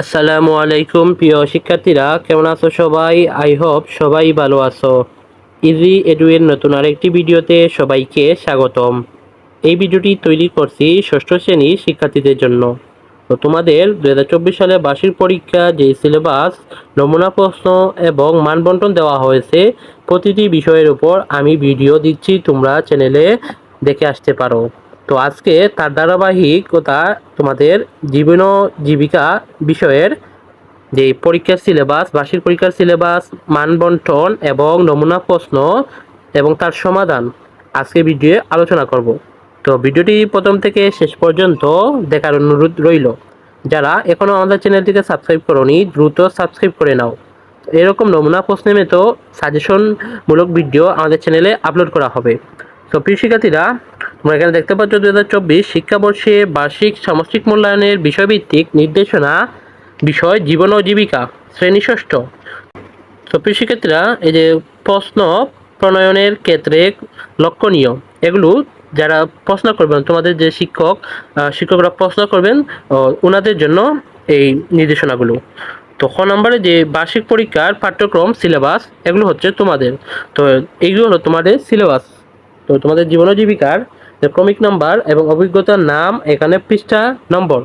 আসসালামু আলাইকুম প্রিয় শিক্ষার্থীরা, কেমন আছো সবাই? আই হোপ সবাই ভালো আছো। ইজি এডুয়ের নতুন আরেকটি ভিডিওতে সবাইকে স্বাগতম। এই ভিডিওটি তৈরি করছি ষষ্ঠ শ্রেণির শিক্ষার্থীদের জন্য। তো তোমাদের দু হাজার চব্বিশ সালে বার্ষিক পরীক্ষা যে সিলেবাস, নমুনা প্রশ্ন এবং মানবন্টন দেওয়া হয়েছে, প্রতিটি বিষয়ের উপর আমি ভিডিও দিচ্ছি, তোমরা চ্যানেলে দেখে আসতে পারো। তো আজকে তার ধারাবাহিকতা তোমাদের জীবন জীবিকা বিষয়ের যে পরীক্ষার সিলেবাস বার্ষিক পরীক্ষার সিলেবাস মানবন্টন এবং নমুনা প্রশ্ন এবং তার সমাধান আজকে ভিডিও আলোচনা করব। তো ভিডিওটি প্রথম থেকে শেষ পর্যন্ত দেখার অনুরোধ রইল। যারা এখনও আমাদের চ্যানেলটিকে সাবস্ক্রাইব করনি, দ্রুত সাবস্ক্রাইব করে নাও। এরকম নমুনা প্রশ্নে মতো সাজেশনমূলক ভিডিও আমাদের চ্যানেলে আপলোড করা হবে। তো প্রিয় শিক্ষার্থীরা তোমরা এখানে দেখতে পাচ্ছ দু হাজার চব্বিশ শিক্ষাবর্ষে বার্ষিক সামষ্টিক মূল্যায়নের বিষয়ভিত্তিক নির্দেশনা বিষয় জীবন ও জীবিকা, শ্রেণি ষষ্ঠ। তো শিক্ষার্থীরা, এই যে প্রশ্ন প্রণয়নের ক্ষেত্রে লক্ষণীয়, এগুলো যারা প্রশ্ন করবেন, তোমাদের যে শিক্ষক শিক্ষকরা প্রশ্ন করবেন ওনাদের জন্য এই নির্দেশনাগুলো। তো খ নম্বরে যে বার্ষিক পরীক্ষার পাঠ্যক্রম, সিলেবাস, এগুলো হচ্ছে তোমাদের। তো এইগুলো হলো তোমাদের সিলেবাস। তো তোমাদের জীবন জীবিকার যে ক্রমিক নাম্বার এবং অভিজ্ঞতার নাম এখানে পৃষ্ঠা নম্বর।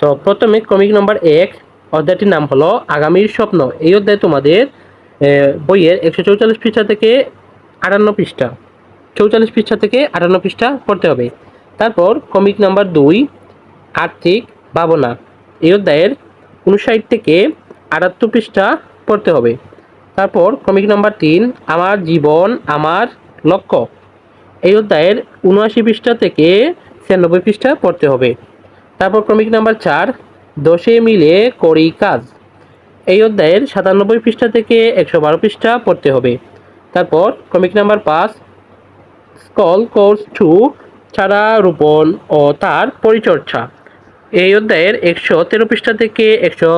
তো প্রথমে ক্রমিক নম্বর এক, অধ্যায়টির নাম হলো আগামীর স্বপ্ন। এই অধ্যায় তোমাদের বইয়ের একশো চৌচল্লিশ পৃষ্ঠা থেকে আটান্ন পৃষ্ঠা। চৌচল্লিশ পৃষ্ঠা থেকে আটান্ন পৃষ্ঠা পড়তে হবে। তারপর ক্রমিক নাম্বার দুই, আর্থিক ভাবনা। এই অধ্যায়ের উনষাট থেকে আটাত্তর পৃষ্ঠা পড়তে হবে। তারপর ক্রমিক নাম্বার তিন, আমার জীবন, আমার লক্ষ্য। এই অধ্যায়ের উনআশি পৃষ্ঠা থেকে ছিয়ানব্বই পৃষ্ঠা পড়তে হবে। তারপর ক্রমিক নাম্বার চার, দশে মিলে করি কাজ। এই অধ্যায়ের সাতানব্বই পৃষ্ঠা থেকে একশো বারো পৃষ্ঠা পড়তে হবে। তারপর ক্রমিক নাম্বার পাঁচ, স্কল কোর্স টু চারা রোপণ ও তার পরিচর্যা। এই অধ্যায়ের একশো তেরো পৃষ্ঠা থেকে একশো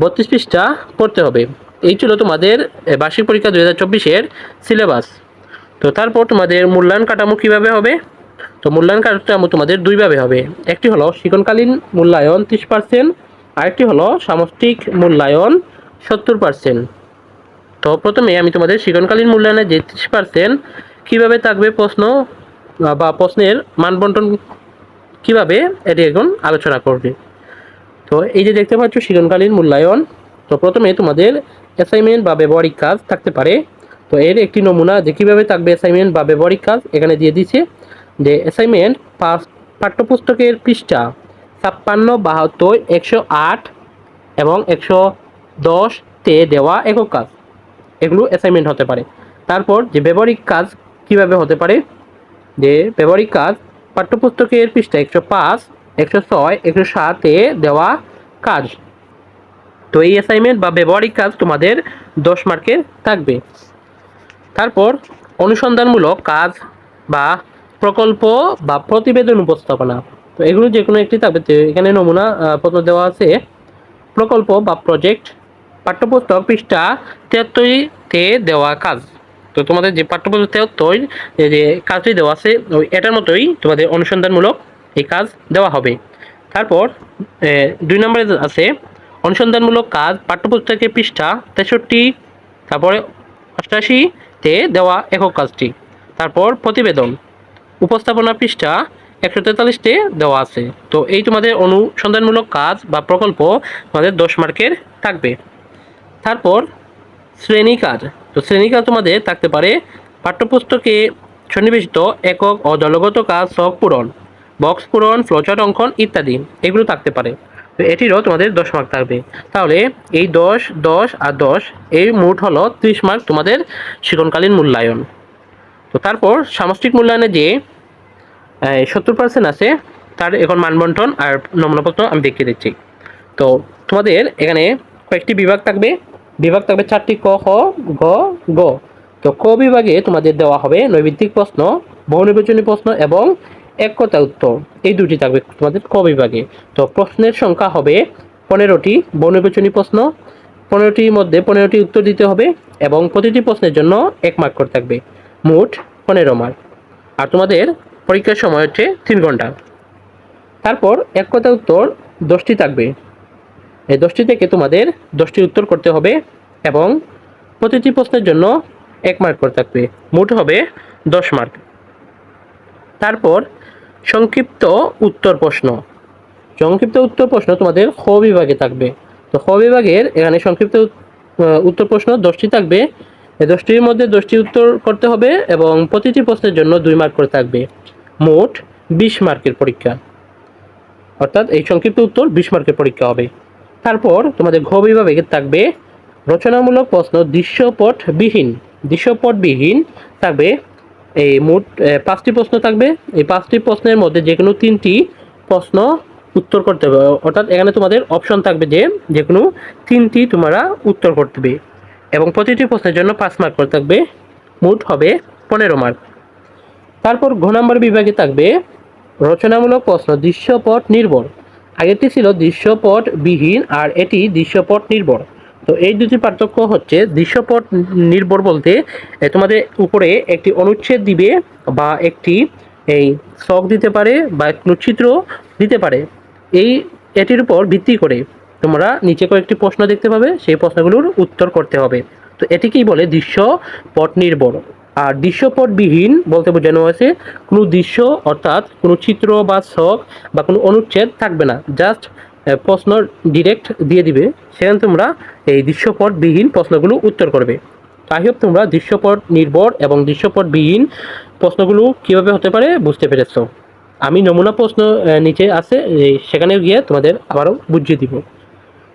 বত্রিশ পৃষ্ঠা পড়তে হবে। এই ছিল তোমাদের বার্ষিক পরীক্ষা দু হাজার চব্বিশের সিলেবাস। তো তারপর তোমাদের মূল্যায়ন কাঠামো কীভাবে হবে? তো মূল্যায়ন কাঠামো তোমাদের দুইভাবে হবে। একটি হলো শিকনকালীন মূল্যায়ন ত্রিশ পার্সেন্ট, আরেকটি হলো সামষ্টিক মূল্যায়ন সত্তর পার্সেন্ট। তো প্রথমে আমি তোমাদের শিকনকালীন মূল্যায়নের যে ত্রিশ পার্সেন্ট কীভাবে থাকবে প্রশ্ন বা প্রশ্নের মানবন্টন কীভাবে, এটি এখন আলোচনা করবে। তো এই যে দেখতে পাচ্ছ শিকনকালীন মূল্যায়ন, তো প্রথমে তোমাদের অ্যাসাইনমেন্ট বা ব্যবহারিক কাজ থাকতে পারে। তো এর একটি নমুনা যে কীভাবে থাকবে অ্যাসাইনমেন্ট বা ব্যবহারিক কাজ, এখানে দিয়ে দিচ্ছে যে অ্যাসাইনমেন্ট পাস পাঠ্যপুস্তকের পৃষ্ঠা ছাপ্পান্ন, বাহাত্তর, একশো আট এবং একশো দশতে দেওয়া একক কাজ। এগুলো অ্যাসাইনমেন্ট হতে পারে। তারপর যে ব্যবহারিক কাজ কীভাবে হতে পারে? যে ব্যবহারিক কাজ পাঠ্যপুস্তকের পৃষ্ঠা একশো পাঁচ, একশো ছয়, একশো সাতে দেওয়া কাজ। তো এই অ্যাসাইনমেন্ট বা ব্যবহারিক কাজ তোমাদের দশ মার্কের থাকবে। তারপর অনুসন্ধানমূলক কাজ বা প্রকল্প বা প্রতিবেদন উপস্থাপনা। তো এগুলো যে কোনো একটি থাকবে এখানে নমুনা পত্র দেওয়া আছে। প্রকল্প বা প্রজেক্ট পাঠ্যপুস্তক পৃষ্ঠা তেহাত্তরতে দেওয়া কাজ। তো তোমাদের যে পাঠ্যপুস্তক তেহাত্তর যে- কাজটি দেওয়া আছে, ওই এটার মতোই তোমাদের অনুসন্ধানমূলক এই কাজ দেওয়া হবে। তারপর দুই নম্বরে আছে অনুসন্ধানমূলক কাজ পাঠ্যপুস্তকের পৃষ্ঠা তেষট্টি, তারপরে অষ্টাশিতে দেওয়া একক কাজটি। তারপর প্রতিবেদন। উপস্থাপনা পৃষ্ঠা একশো তেতাল্লিশতে দেওয়া আছে। তো এই তোমাদের অনুসন্ধানমূলক কাজ বা প্রকল্প তোমাদের দশ মার্কের থাকবে। তারপর শ্রেণি কাজ তো শ্রেণি কাজ তোমাদের থাকতে পারে পাঠ্যপুস্তকে সন্নিবেশিত একক ও দলগত কাজ শখ পূরণ, বক্স পূরণ, ফ্লোচার্ট অঙ্কন ইত্যাদি। এগুলো থাকতে পারে। এটিরও তোমাদের দশ মার্ক থাকবে। তাহলে এই দশ দশ আর দশ, এই মোট হলো ত্রিশ মার্ক তোমাদের শিক্ষণকালীন মূল্যায়ন। তো তারপর সামষ্টিক মূল্যায়নে যে সত্তর পার্সেন্ট আছে, তার এখন মানবন্টন আর নমুনাপত্র আমি দেখিয়ে দিচ্ছি। তো তোমাদের এখানে কয়েকটি বিভাগ থাকবে। বিভাগ থাকবে চারটি ক খ গ গ। তো ক বিভাগে তোমাদের দেওয়া হবে নৈবিত্তিক প্রশ্ন, বহু নির্বাচনী প্রশ্ন এবং এক কথা উত্তর। এই দুটি থাকবে তোমাদের ক বিভাগে। তো প্রশ্নের সংখ্যা হবে পনেরোটি বহু নির্বাচনী প্রশ্ন। পনেরোটির মধ্যে পনেরোটি উত্তর দিতে হবে এবং প্রতিটি প্রশ্নের জন্য এক মার্ক করে থাকবে। মোট পনেরো মার্ক আর তোমাদের পরীক্ষার সময় হচ্ছে তিন ঘণ্টা। তারপর এক কথা উত্তর দশটি থাকবে। এই দশটি থেকে তোমাদের দশটি উত্তর করতে হবে এবং প্রতিটি প্রশ্নের জন্য এক মার্ক করে থাকবে। মোট হবে দশ মার্ক তারপর সংক্ষিপ্ত উত্তর প্রশ্ন। সংক্ষিপ্ত উত্তর প্রশ্ন তোমাদের খ বিভাগে থাকবে। তো খ বিভাগের এখানে সংক্ষিপ্ত উত্তর প্রশ্ন দশটি থাকবে। এই দশটির মধ্যে দশটি উত্তর করতে হবে এবং প্রতিটি প্রশ্নের জন্য দুই মার্ক করে থাকবে। মোট বিশ মার্কের পরীক্ষা। অর্থাৎ এই সংক্ষিপ্ত উত্তর বিশ মার্কের পরীক্ষা হবে। তারপর তোমাদের ঘ বিভাগে থাকবে রচনামূলক প্রশ্ন দৃশ্যপটবিহীন। দৃশ্যপটবিহীন থাকবে এই মোট পাঁচটি প্রশ্ন থাকবে। এই পাঁচটি প্রশ্নের মধ্যে যে কোনো তিনটি প্রশ্ন উত্তর করতে হবে। অর্থাৎ এখানে তোমাদের অপশন থাকবে যে যে কোনো তিনটি তোমরা উত্তর করতে হবে। এবং প্রতিটি প্রশ্নের জন্য পাঁচ মার্ক করে থাকবে। মোট হবে পনেরো মার্ক তারপর ঘ নম্বর বিভাগে থাকবে, রচনামূলক প্রশ্ন, দৃশ্যপট নির্ভর। আগেরটি ছিল দৃশ্যপট বিহীন, আর এটি দৃশ্যপট নির্ভর। তো এই দুটি পার্থক্য হচ্ছে দৃশ্যপট নির্ভর বলতে তোমাদের উপরে একটি অনুচ্ছেদ দিবে বা একটি, এই শখ দিতে পারে বা কোনো চিত্র দিতে পারে। এই, এটির উপর ভিত্তি করে তোমরা নিচে কয়েকটি প্রশ্ন দেখতে পাবে, সেই প্রশ্নগুলোর উত্তর করতে হবে। তো এটিকেই বলে দৃশ্যপট নির্ভর। আর দৃশ্যপটবিহীন বলতে বোঝানো হয়েছে, কোনো দৃশ্য অর্থাৎ কোনো চিত্র বা শখ বা কোনো অনুচ্ছেদ থাকবে না। জাস্ট প্রশ্ন ডিরেক্ট দিয়ে দিবে। সেখানে তোমরা এই দৃশ্যপটবিহীন প্রশ্নগুলো উত্তর করবে। আই হোপ তোমরা দৃশ্যপট নির্ভর এবং দৃশ্যপটবিহীন প্রশ্নগুলো কীভাবে হতে পারে বুঝতে পেরেছ। আমি নমুনা প্রশ্ন নিচে আছে সেখানে গিয়ে তোমাদের আবারও বুঝিয়ে দিব।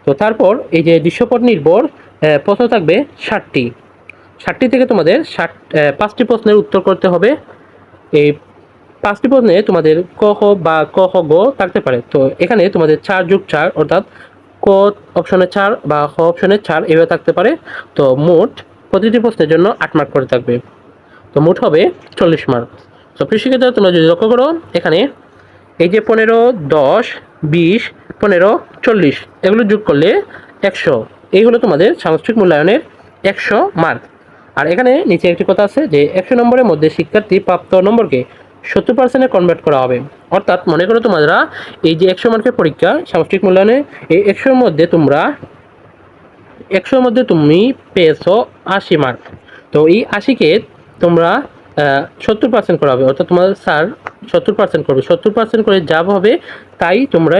তো তারপর এই যে দৃশ্যপট নির্ভর প্রশ্ন থাকবে ষাটটি। ষাটটি থেকে তোমাদের ষাট পাঁচটি প্রশ্নের উত্তর করতে হবে। এই পাঁচটি প্রশ্নে তোমাদের ক, খ বা ক, খ, গ থাকতে পারে। তো এখানে তোমাদের চার যুগ চার, অর্থাৎ ক অপশনে চার বা খ অপশনে চার এভাবে থাকতে পারে। তো মোট প্রতিটি প্রশ্নের জন্য আট মার্ক করে থাকবে। তো মোট হবে চল্লিশ মার্ক তো কৃষিক্ষেত্রে তোমরা যদি লক্ষ্য করো, এখানে এই যে পনেরো, দশ, বিশ, পনেরো, চল্লিশ, এগুলো যোগ করলে একশো। এই হলো তোমাদের সাংস্কৃতিক মূল্যায়নের একশো মার্ক আর এখানে নিচে একটি কথা আছে যে একশো নম্বরের মধ্যে শিক্ষার্থী প্রাপ্ত নম্বরকে সত্তর পার্সেন্টে কনভার্ট করা হবে। অর্থাৎ মনে করো তোমরা এই যে একশো মার্কের পরীক্ষা, সামষ্টিক মূল্যায়নে এই একশোর মধ্যে তোমরা, একশোর মধ্যে তুমি পেয়েছ আশি মার্ক তো এই আশিকে তোমরা সত্তর পার্সেন্ট করা হবে। অর্থাৎ তোমাদের স্যার সত্তর পার্সেন্ট করবে। সত্তর পার্সেন্ট করে যা হবে, তাই তোমরা,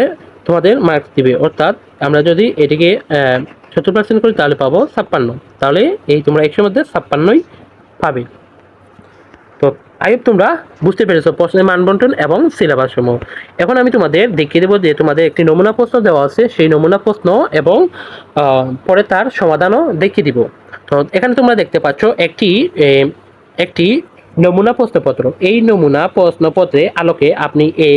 তোমাদের মার্কস দিবে। অর্থাৎ আমরা যদি এটিকে সত্তর পার্সেন্ট করি তাহলে পাবো ছাপ্পান্ন। তাহলে এই তোমরা একশোর মধ্যে ছাপ্পান্নই পাবে। তো তোমরা বুঝতে পেরেছ প্রশ্নের মানবন্টন এবং সিলেবাস সমূহ এখন আমি তোমাদের দেখিয়ে দেবো যে তোমাদের একটি নমুনা প্রশ্ন দেওয়া আছে। সেই নমুনা প্রশ্ন এবং পরে তার সমাধানও দেখিয়ে দিব। তো এখানে তোমরা দেখতে পাচ্ছ একটি একটি নমুনা প্রশ্নপত্র। এই নমুনা প্রশ্নপত্রে আলোকে আপনি এ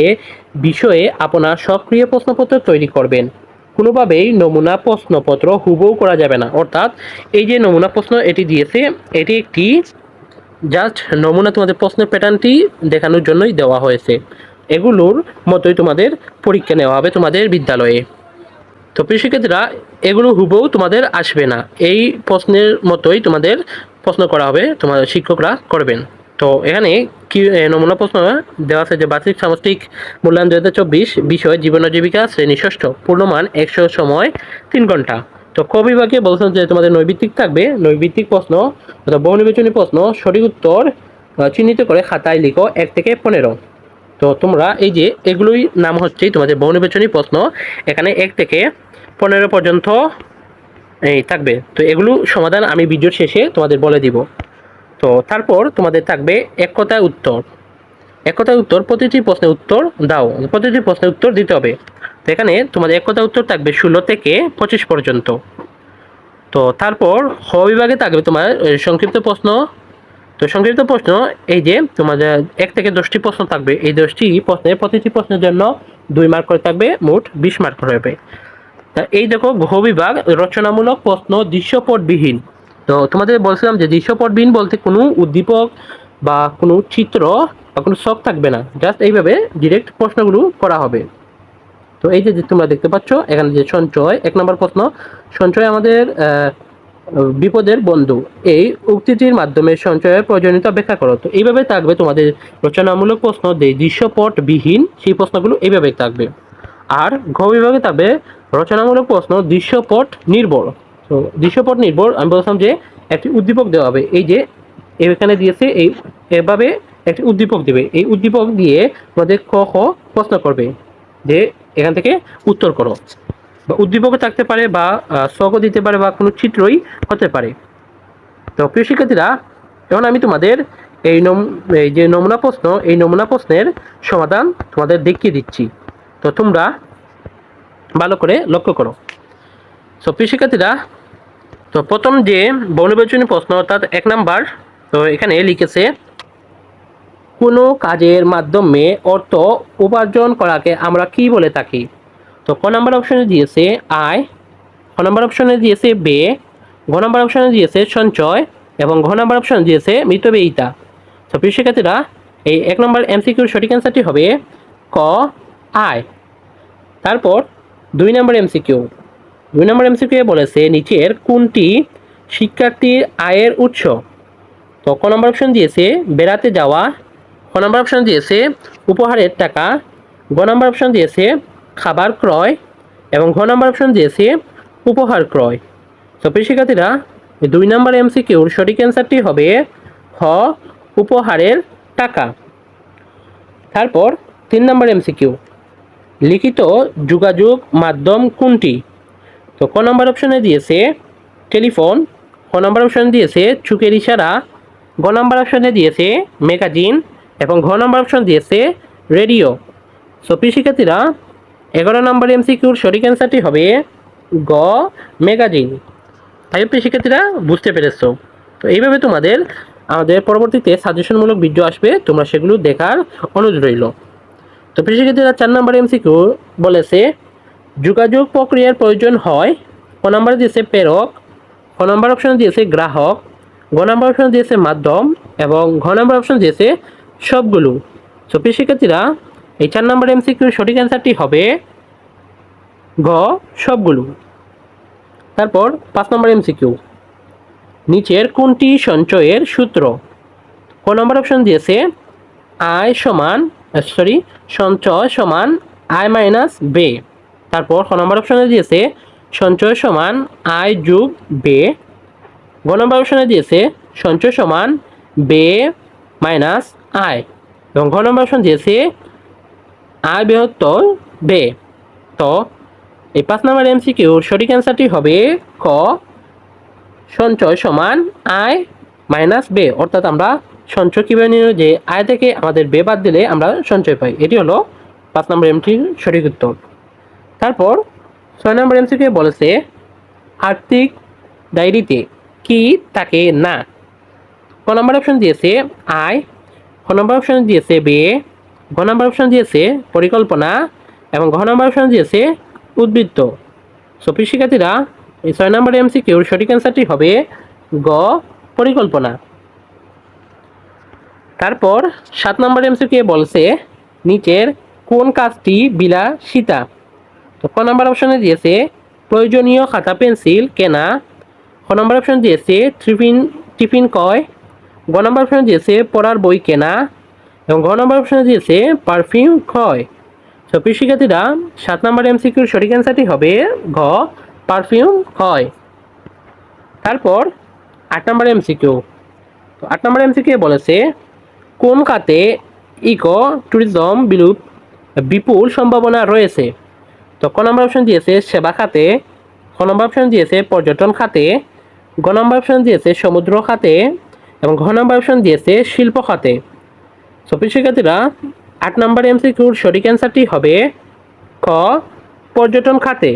বিষয়ে আপনার সক্রিয় প্রশ্নপত্র তৈরি করবেন। কোনোভাবেই নমুনা প্রশ্নপত্র হুবহু করা যাবে না। অর্থাৎ এই যে নমুনা প্রশ্ন এটি দিয়েছে, এটি একটি জাস্ট নমুনা তোমাদের প্রশ্নের প্যাটার্নটি দেখানোর জন্যই দেওয়া হয়েছে। এগুলোর মতোই তোমাদের পরীক্ষা নেওয়া হবে তোমাদের বিদ্যালয়ে। তো শিক্ষার্থীরা, এগুলো হুবহু তোমাদের আসবে না। এই প্রশ্নের মতোই তোমাদের প্রশ্ন করা হবে তোমাদের শিক্ষকরা করবেন। তো এখানে কি নমুনা প্রশ্ন দেওয়া আছে যে বার্ষিক সামষ্টিক মূল্যায়ন দু হাজার চব্বিশ বিষয় জীবন জীবিকা শ্রেণি ষষ্ঠ। পূর্ণমান একশো সময় তিন ঘণ্টা। তো বিভাগে বলছেন যে তোমাদের নৈবিত্তিক থাকবে, নৈবিত্তিক প্রশ্ন অর্থাৎ বহু নির্বাচনী প্রশ্ন, সঠিক উত্তর চিহ্নিত করে খাতায় লিখো এক থেকে পনেরো। তো তোমরা এই যে এগুলোই নাম হচ্ছে তোমাদের বহু নির্বাচনী প্রশ্ন, এখানে এক থেকে পনেরো পর্যন্ত এই থাকবে। তো এগুলো সমাধান আমি ভিডিওর শেষে তোমাদের বলে দিব। তো তারপর তোমাদের থাকবে এক কথায় উত্তর। এক কথায় উত্তর, প্রতিটি প্রশ্নের উত্তর দাও, প্রতিটি প্রশ্নের উত্তর দিতে হবে। তো এখানে তোমাদের এক উত্তর থাকবে ষোলো থেকে পঁচিশ পর্যন্ত। তো তারপর হ বিভাগে থাকবে তোমার সংক্ষিপ্ত প্রশ্ন। তো সংক্ষিপ্ত প্রশ্ন, এই যে তোমাদের এক থেকে দশটি প্রশ্ন থাকবে, এই দশটি প্রশ্নের প্রতিটি প্রশ্নের জন্য দুই মার্ক করে থাকবে, মোট বিশ মার্ক করে হবে। তা এই দেখো ঘ বিভাগ রচনামূলক প্রশ্ন দৃশ্যপটবিহীন। তো তোমাদের বলছিলাম যে দৃশ্যপটবিহীন বলতে কোনো উদ্দীপক বা কোনো চিত্র কোনো শখ থাকবে না। জাস্ট এইভাবে ডিরেক্ট প্রশ্নগুলো করা হবে। তো এই যে তোমরা দেখতে পাচ্ছ, এখানে যে সঞ্চয়, এক নম্বর প্রশ্ন, সঞ্চয় আমাদের বিপদের বন্ধু। এই উক্তিটির মাধ্যমে সঞ্চয়ের প্রয়োজনীয়তা ব্যাখ্যা করো। তো এইভাবে থাকবে তোমাদের রচনামূলক প্রশ্ন, যে দৃশ্যপটবিহীন, সেই প্রশ্নগুলো এইভাবে থাকবে। আর ঘ বিভাগে থাকবে রচনামূলক প্রশ্ন, দৃশ্যপট নির্ভর। তো দৃশ্যপট নির্ভর, আমি বলছিলাম যে, একটি উদ্দীপক দেওয়া হবে। এই যে, এখানে দিয়েছে এই, এভাবে একটি উদ্দীপক দেবে। এই উদ্দীপক দিয়ে আমাদের ক, খ প্রশ্ন করবে যে এখান থেকে উত্তর করো। বা উদ্দীপক থাকতে পারে বা শখ দিতে পারে বা কোনো চিত্রই হতে পারে। তো প্রিয় শিক্ষার্থীরা, এখন আমি তোমাদের এই নম, এই যে নমুনা প্রশ্ন, এই নমুনা প্রশ্নের সমাধান তোমাদের দেখিয়ে দিচ্ছি। তো তোমরা ভালো করে লক্ষ্য করো। তো প্রিয় শিক্ষার্থীরা, তো প্রথম যে বর্ণবিচনী প্রশ্ন, অর্থাৎ এক নাম্বার, তো এখানে লিখেছে কোনো কাজের মাধ্যমে অর্থ উপার্জন করাকে আমরা কি বলে থাকি? তো ক নাম্বার অপশনে দিয়েছে আয় ক নাম্বার অপশনে দিয়েছে বে ঘ নাম্বার অপশনে দিয়েছে সঞ্চয় এবং ঘ নাম্বার অপশন দিয়েছে মৃতব্যয়িতা। তো প্রিয় শিক্ষার্থীরা, এই এক নম্বর এমসিকিউর সঠিক অ্যান্সারটি হবে ক, আয়। তারপর দুই নম্বর এমসিকিউ। দুই নম্বর এমসিকিউ বলেছে নিচের কোনটি শিক্ষার্থীর আয়ের উৎস? তো ক নম্বর অপশন দিয়েছে বেড়াতে যাওয়া নম্বর অপশন দিয়েছে উপহারের টাকা, গ নম্বর অপশন দিয়েছে খাবার ক্রয়, এবং ঘ নম্বর অপশন দিয়েছে উপহার ক্রয়। তো শিক্ষার্থীরা দুই নম্বর এমসিকিউর সঠিক অ্যান্সারটি হবে হ, উপহারের টাকা। তারপর তিন নম্বর এমসিকিউ লিখিত যোগাযোগ মাধ্যম কোনটি? তো ক নম্বর অপশনে দিয়েছে টেলিফোন ক নম্বর অপশন দিয়েছে চুকের ইশারা, গ নম্বর অপশনে দিয়েছে ম্যাগাজিন এবং ঘ নম্বর অপশন দিয়েছে রেডিও। সো শিক্ষার্থীরা এগারো নম্বর এমসিকিউর সঠিক অ্যান্সারটি হবে গ ম্যাগাজিন। তাই প্রিয় শিক্ষার্থীরা বুঝতে পেরেছ। তো এইভাবে তোমাদের আমাদের পরবর্তীতে সাজেশনমূলক ভিডিও আসবে, তোমরা সেগুলো দেখার অনুরোধ রইল। তো প্রিয় শিক্ষার্থীরা চার নম্বর এমসিকিউ বলেছে, যোগাযোগ প্রক্রিয়ার প্রয়োজন হয়। ক নম্বর দিয়েছে প্রেরক, ক নম্বর অপশন দিয়েছে গ্রাহক, গ নম্বর অপশন দিয়েছে মাধ্যম, এবং ঘ নম্বর অপশন দিয়েছে সবগুলো। তো প্রিয় শিক্ষার্থীরা, এই চার নম্বর এমসিকিউর সঠিক অ্যান্সারটি হবে ঘ, সবগুলো। তারপর পাঁচ নম্বর এমসিকিউ নিচের কোনটি সঞ্চয়ের সূত্র? ক নম্বর অপশন দিয়েছে, আয় সমান সরি সঞ্চয় সমান, আয় মাইনাস বে তারপর ক নম্বর অপশনে দিয়েছে, সঞ্চয় সমান, আয় যুগ বে গ নম্বর অপশনে দিয়েছে, সঞ্চয় সমান বে মাইনাস আয়। এবং ঘ নম্বর অপশন দিয়েছে আয় বৃহত্তর বে। তো, এই পাঁচ নম্বর এমসিকিউর সঠিক অ্যান্সারটি হবে ক সঞ্চয় সমান আয় মাইনাস বে। অর্থাৎ আমরা সঞ্চয় কীভাবে নিয়ে যে আয় থেকে আমাদের বে বাদ দিলে আমরা সঞ্চয় পাই। এটি হলো পাঁচ নম্বর এমটির সঠিক উত্তর। তারপর ছয় নম্বর এমসিকিউ বলেছে, আর্থিক ডায়েরিতে কি থাকে না? ক নম্বর অপশন দিয়েছে, আয় খ নম্বর অপশন দিয়েছে বে, ঘ নম্বর অপশন দিয়েছে পরিকল্পনা, এবং ঘ নম্বর অপশন দিয়েছে উদ্বৃত্ত। সো শিক্ষার্থীরা, এই ছয় নম্বর এমসিকিউর সঠিক অ্যান্সারটি হবে গ, পরিকল্পনা। তারপর সাত নম্বর এমসিকিউ বলছে, নিচের কোন কাজটি বিলা সীতা তো ক নম্বর অপশনে দিয়েছে প্রয়োজনীয় খাতা, পেন্সিল, কেনা। খ নম্বর অপশন দিয়েছে টিফিন টিফিন কয়? গ নম্বর অপশন দিয়েছে পড়ার বই কেনা এবং ঘ নম্বর অপশনে দিয়েছে পারফিউম ক্ষয় তো শিক্ষার্থীরা সাত নম্বর এমসিকিউর সঠিক অ্যান্সারটি হবে ঘ পারফিউম ক্ষয় তারপর আট নম্বর এমসিকিউ তো আট নম্বর এমসিকিউ বলেছে, কোন খাতে ইকো ট্যুরিজম বিলুপ বিপুল সম্ভাবনা রয়েছে? তো ক নম্বর অপশন দিয়েছে সেবা খাতে, খ নম্বর অপশন দিয়েছে পর্যটন খাতে, গ নম্বর অপশন দিয়েছে সমুদ্র খাতে এবং ঘ নম্বর অপশন দিয়েছে শিল্প খাতে। সো শিক্ষার্থীরা, আট নম্বর এমসিকিউর সঠিক অ্যান্সারটি হবে ক, পর্যটন খাতে।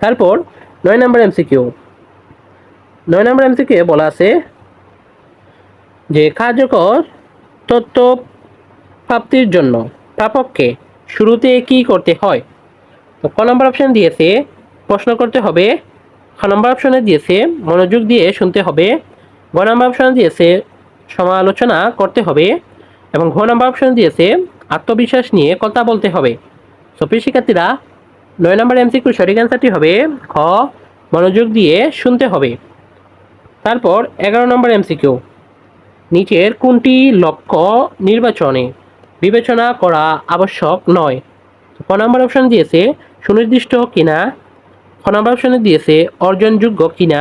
তারপর, নয় নম্বর এমসিকিউ নয় নম্বর এমসিকিউ বলা আছে যে, কার্যকর তথ্য প্রাপ্তির জন্য প্রাপককে শুরুতে কি করতে হয়? তো, ক নম্বর অপশন দিয়েছে, প্রশ্ন করতে হবে। খ নম্বর অপশনে দিয়েছে, মনোযোগ দিয়ে শুনতে হবে। গ নম্বর অপশন দিয়েছে সমালোচনা করতে হবে এবং ঘ নম্বর অপশন দিয়েছে আত্মবিশ্বাস নিয়ে কথা বলতে হবে। তো প্রিয় শিক্ষার্থীরা, নয় নম্বর এমসিকিউ সঠিক অ্যান্সারটি হবে খ মনোযোগ দিয়ে শুনতে হবে। তারপর এগারো নম্বর এমসিকিউ নিচের কোনটি লক্ষ্য নির্বাচনে বিবেচনা করা আবশ্যক নয়? ক নম্বর অপশন দিয়েছে সুনির্দিষ্ট কিনা, খ নম্বর অপশনে দিয়েছে অর্জনযোগ্য কিনা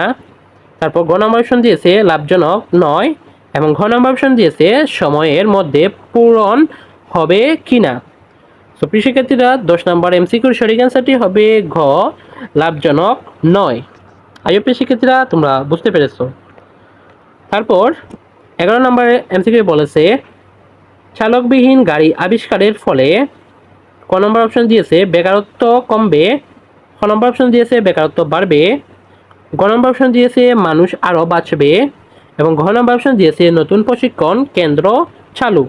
তারপর নম্বর অপশন দিয়েছে লাভজনক নয় এবং ঘ নম্বর অপশন দিয়েছে সময়ের মধ্যে পূরণ হবে কিনা। তো প্রিয় শিক্ষার্থীরা, দশ নম্বর এমসিকিউর সঠিক অ্যান্সারটি হবে ঘ, লাভজনক নয়। আইও শিক্ষার্থীরা, তোমরা বুঝতে পেরেছ। তারপর এগারো নম্বর এমসিকিউ বলেছে, চালকবিহীন গাড়ি আবিষ্কারের ফলে ক নম্বর অপশন দিয়েছে বেকারত্ব কমবে, খ নম্বর অপশন দিয়েছে বেকারত্ব বাড়বে গ নম্বর অপশন দিয়েছে, মানুষ আরও বাঁচবে। এবং ঘ নম্বর অপশন দিয়েছে নতুন প্রশিক্ষণ কেন্দ্র চালু।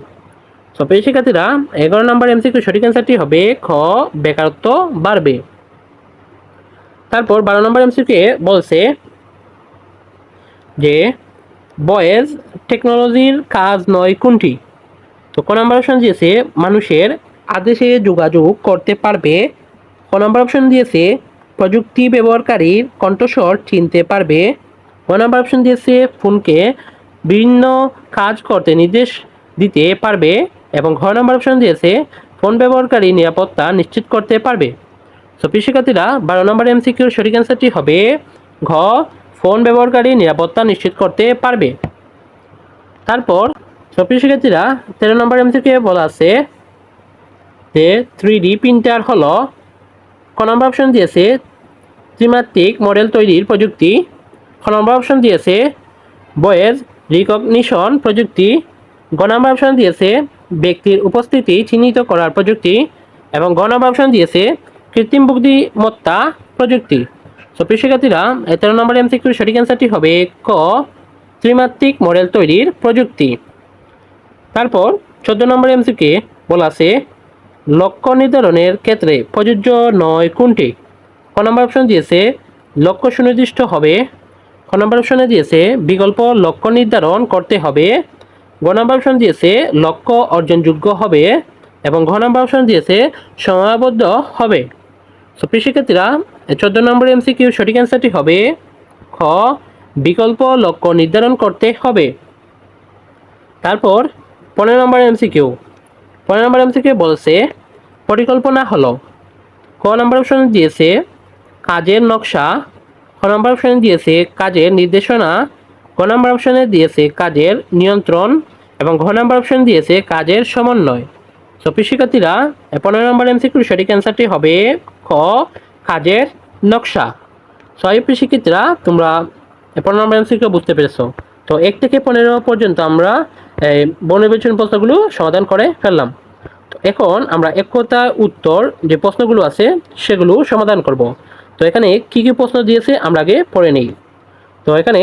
প্রিয় শিক্ষার্থীরা, এগারো নম্বর এমসিকিউ সঠিক অ্যান্সারটি হবে খ, বেকারত্ব বাড়বে। তারপর বারো নম্বর এমসিকিউ বলছে যে, বয়েজ টেকনোলজির কাজ নয় কোনটি? তো ক নম্বর অপশন দিয়েছে, মানুষের আদেশে যোগাযোগ করতে পারবে। ক নম্বর অপশন দিয়েছে প্রযুক্তি ব্যবহারকারীর কণ্ঠস্বর চিনতে পারবে। ক নম্বর অপশন দিয়েছে, ফোনকে বিভিন্ন কাজ করতে নির্দেশ দিতে পারবে এবং ঘ নম্বর অপশন দিয়েছে, ফোন ব্যবহারকারী নিরাপত্তা নিশ্চিত করতে পারবে। তো শিক্ষার্থীরা, বারো নম্বর এমসিকিউর সঠিক অ্যান্সারটি হবে, ঘ, ফোন ব্যবহারকারী নিরাপত্তা নিশ্চিত করতে পারবে। তারপর সপ্রিয় শিক্ষার্থীরা, তেরো নম্বর এমসিকিউ বলা আছে যে থ্রি ডি প্রিন্টার হলো ক নম্বর অপশন দিয়েছে ত্রিমাত্রিক মডেল তৈরির প্রযুক্তি। খ নম্বর অপশন দিয়েছে বয়েজ রিকগনিশন প্রযুক্তি। গ নম্বর অপশন দিয়েছে ব্যক্তির উপস্থিতি চিহ্নিত করার প্রযুক্তি। এবং গ নম্বর অপশন দিয়েছে কৃত্রিম বুদ্ধিমত্তা প্রযুক্তি। তো প্রিয় শিক্ষার্থীরা তেরো নম্বর এমসিকিউর সঠিক অ্যান্সারটি হবে ক, ত্রিমাত্রিক মডেল তৈরির প্রযুক্তি। তারপর চোদ্দ নম্বর এমসিকে বলা আছে লক্ষ্য নির্ধারণের ক্ষেত্রে প্রযোজ্য নয় কোনটি? ক নম্বর অপশন দিয়েছে, লক্ষ্য সুনির্দিষ্ট হবে। খ নম্বর অপশনে দিয়েছে, বিকল্প লক্ষ্য নির্ধারণ করতে হবে। গ নম্বর অপশন দিয়েছে, লক্ষ্য অর্জনযোগ্য হবে। এবং ঘ নম্বর অপশন দিয়েছে সময়াবদ্ধ হবে। প্রিয় শিক্ষার্থীরা চোদ্দ নম্বর এমসিকিউ সঠিক অ্যান্সারটি হবে, খ, বিকল্প লক্ষ্য নির্ধারণ করতে হবে। তারপর পনেরো নম্বর এমসিকিউ পনেরো নম্বর এমসিকিউ বলছে, পরিকল্পনা হলো। ক নম্বর অপশন দিয়েছে, কাজের নকশা। খ নম্বর অপশন দিয়েছে, কাজের নির্দেশনা। ক নম্বর অপশনে দিয়েছে, কাজের নিয়ন্ত্রণ। এবং ঘ নম্বর অপশন দিয়েছে, কাজের সমন্বয়। তো শিক্ষার্থীরা পনেরো নম্বর এমসিকিউর সঠিক অ্যান্সারটি হবে খ কাজের নকশা। ছয় শিক্ষার্থীরা তোমরা পনেরো নম্বর এমসিকিউ বুঝতে পেরেছ। তো এক থেকে পনেরো পর্যন্ত আমরা এই বনবিবেচন প্রশ্নগুলো সমাধান করে ফেললাম। তো এখন আমরা এক কথা উত্তর যে প্রশ্নগুলো আছে, সেগুলো সমাধান করব। তো এখানে কি কি প্রশ্ন দিয়েছে আমরা আগে পড়ে নিই। তো এখানে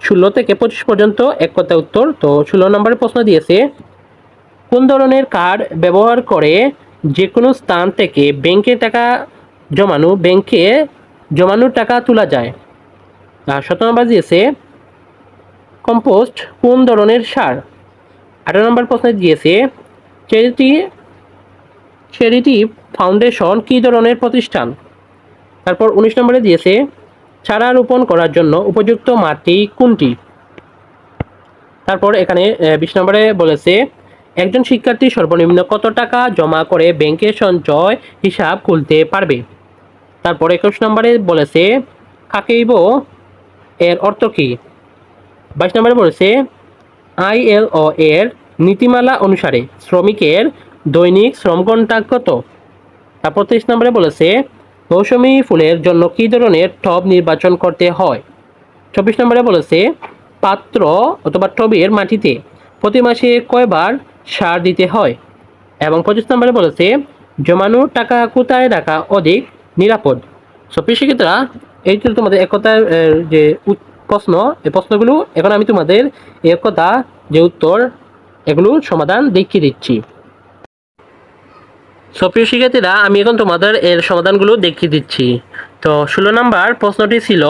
ষোলো থেকে পঁচিশ পর্যন্ত এক উত্তর। তো ষোলো নম্বরের প্রশ্ন দিয়েছে, কোন ধরনের কার্ড ব্যবহার করে যে কোনো স্থান থেকে ব্যাংকে টাকা জমানো, ব্যাংকে জমানোর টাকা তোলা যায়? আর সতেরো নম্বর দিয়েছে, কম্পোস্ট কোন ধরনের সার? আঠারো নম্বর প্রশ্নে দিয়েছে চ্যারিটি চ্যারিটি ফাউন্ডেশন কী ধরনের প্রতিষ্ঠান? তারপর উনিশ নম্বরে দিয়েছে, চারা রোপণ করার জন্য উপযুক্ত মাটি কোনটি? তারপর এখানে বিশ নম্বরে বলেছে, একজন শিক্ষার্থী সর্বনিম্ন কত টাকা জমা করে ব্যাংকে সঞ্চয় হিসাব খুলতে পারবে? তারপর একুশ নম্বরে বলেছে, কাকেইব? এর অর্থ কী? বাইশ নম্বরে বলেছে আইএলও এর নীতিমালা অনুসারে শ্রমিকের দৈনিক শ্রম ঘণ্টা কত? তারপর তেইশ নম্বরে বলেছে, মৌসুমি ফুলের জন্য কী ধরনের টব নির্বাচন করতে হয়? চব্বিশ নম্বরে বলেছে, পাত্র অথবা টবের মাটিতে প্রতি মাসে কয়বার সার দিতে হয়? এবং পঁচিশ নম্বরে বলেছে, জমানো টাকা কোথায় রাখা অধিক নিরাপদ? সো প্রিয় শিক্ষিতরা এই তোমাদের একতার যে প্রশ্ন, এই প্রশ্নগুলো এখন আমি তোমাদের এই একতা যে উত্তর, এগুলো সমাধান দেখিয়ে দিচ্ছি। সো, প্রিয় শিক্ষার্থীরা, আমি এখন তোমাদের এর সমাধানগুলো দেখিয়ে দিচ্ছি। তো, ষোলো নাম্বার প্রশ্নটি ছিল,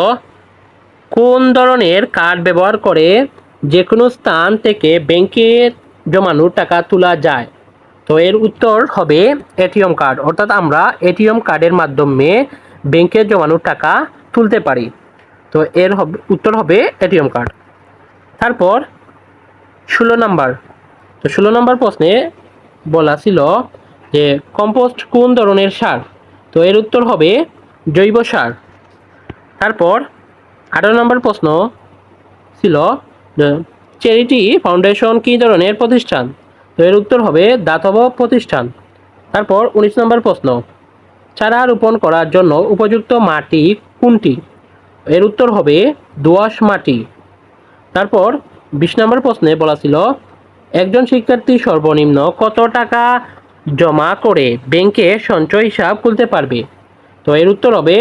কোন ধরনের কার্ড ব্যবহার করে যে কোনো স্থান থেকে ব্যাংকে জমানো টাকা তোলা যায়? তো, এর উত্তর হবে এটিএম কার্ড। অর্থাৎ আমরা এটিএম কার্ডের মাধ্যমে ব্যাংকে জমানো টাকা তুলতে পারি। তো এর হবে, উত্তর হবে এটিএম কার্ড। তারপর ষোলো নাম্বার। তো ষোলো নম্বর প্রশ্নে বলা ছিল যে, কম্পোস্ট কোন ধরনের সার? তো এর উত্তর হবে জৈব সার। তারপর আঠারো নম্বর প্রশ্ন ছিল চ্যারিটি ফাউন্ডেশন কী ধরনের প্রতিষ্ঠান? তো এর উত্তর হবে দাতব্য প্রতিষ্ঠান। তারপর উনিশ নম্বর প্রশ্ন, চারা রোপণ করার জন্য উপযুক্ত মাটি কোনটি? এর উত্তর হবে দোআঁশ মাটি। তারপর বিশ নম্বর প্রশ্নে বলা ছিল, একজন শিক্ষার্থী সর্বনিম্ন কত টাকা জমা করে ব্যাংকে সঞ্চয় হিসাব খুলতে পারবে? তো এর উত্তর হবে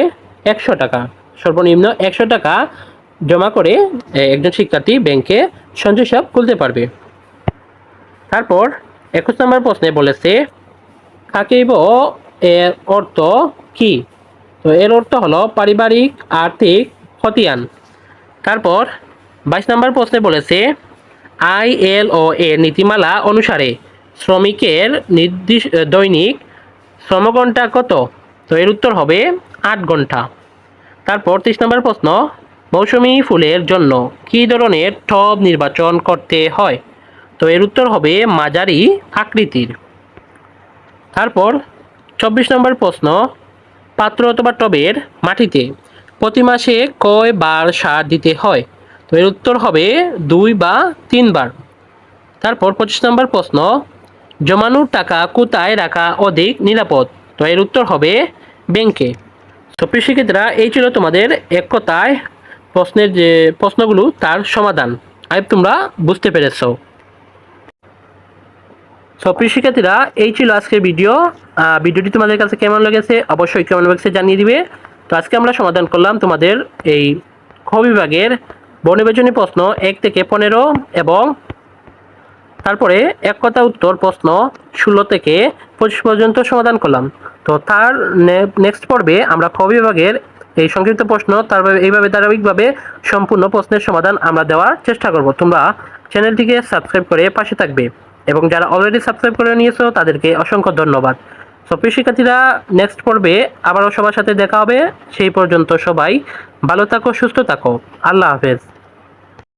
একশো টাকা। সর্বনিম্ন একশো টাকা জমা করে একজন শিক্ষার্থী ব্যাংকে সঞ্চয় হিসাব খুলতে পারবে। তারপর একুশ নম্বর প্রশ্নে বলেছে, কাকেব, এর অর্থ কি? তো এর অর্থ হলো পারিবারিক আর্থিক খতিয়ান তারপর বাইশ নম্বর প্রশ্নে বলেছে আইএলও এর নীতিমালা অনুসারে শ্রমিকের নির্দিষ্ট দৈনিক শ্রমঘণ্টা কত? তো এর উত্তর হবে আট ঘণ্টা তারপর ত্রিশ নম্বর প্রশ্ন, মৌসুমী ফুলের জন্য কী ধরনের টব নির্বাচন করতে হয়? তো এর উত্তর হবে মাঝারি আকৃতির। তারপর চব্বিশ নম্বর প্রশ্ন পাত্র অথবা টবের মাটিতে। প্রতি মাসে কয় বার সার দিতে হয়? তো এর উত্তর হবে দুই বা তিনবার তারপর পঁচিশ নম্বর প্রশ্ন জমানোর টাকা কোথায় রাখা অধিক নিরাপদ? তো এর উত্তর হবে ব্যাংকে। তো শিক্ষার্থীরা, এই ছিল তোমাদের এক কথায় প্রশ্নের যে প্রশ্নগুলো, তার সমাধান। আই তোমরা বুঝতে পেরেছ। সো প্রিয় শিক্ষার্থীরা, এই ছিল আজকের ভিডিও ভিডিওটি তোমাদের কাছে কেমন লেগেছে? অবশ্যই কেমন বক্সে জানিয়ে দিবে। তো আজকে আমরা সমাধান করলাম তোমাদের এই খ বিভাগের বর্ণবিভাজনী প্রশ্ন এক থেকে পনেরো এবং তারপরে এক কথা উত্তর প্রশ্ন ষোলো থেকে পঁচিশ পর্যন্ত সমাধান করলাম। তো তার নেক্সট পর্বে আমরা খ বিভাগের এই সংক্ষিপ্ত প্রশ্ন, তারপরে এইভাবে ধারাবাহিকভাবে সম্পূর্ণ প্রশ্নের সমাধান আমরা দেওয়ার চেষ্টা করব। তোমরা চ্যানেলটিকে সাবস্ক্রাইব করে পাশে থাকবে। এবং যারা অলরেডি সাবস্ক্রাইব করে নিয়েছো, তাদেরকে অসংখ্য ধন্যবাদ। সো প্রিয় শিক্ষার্থীরা নেক্সট পর্বে আবারও সবার সাথে দেখা হবে। সেই পর্যন্ত সবাই ভালো থাকো, সুস্থ থাকো। আল্লাহ হাফেজ।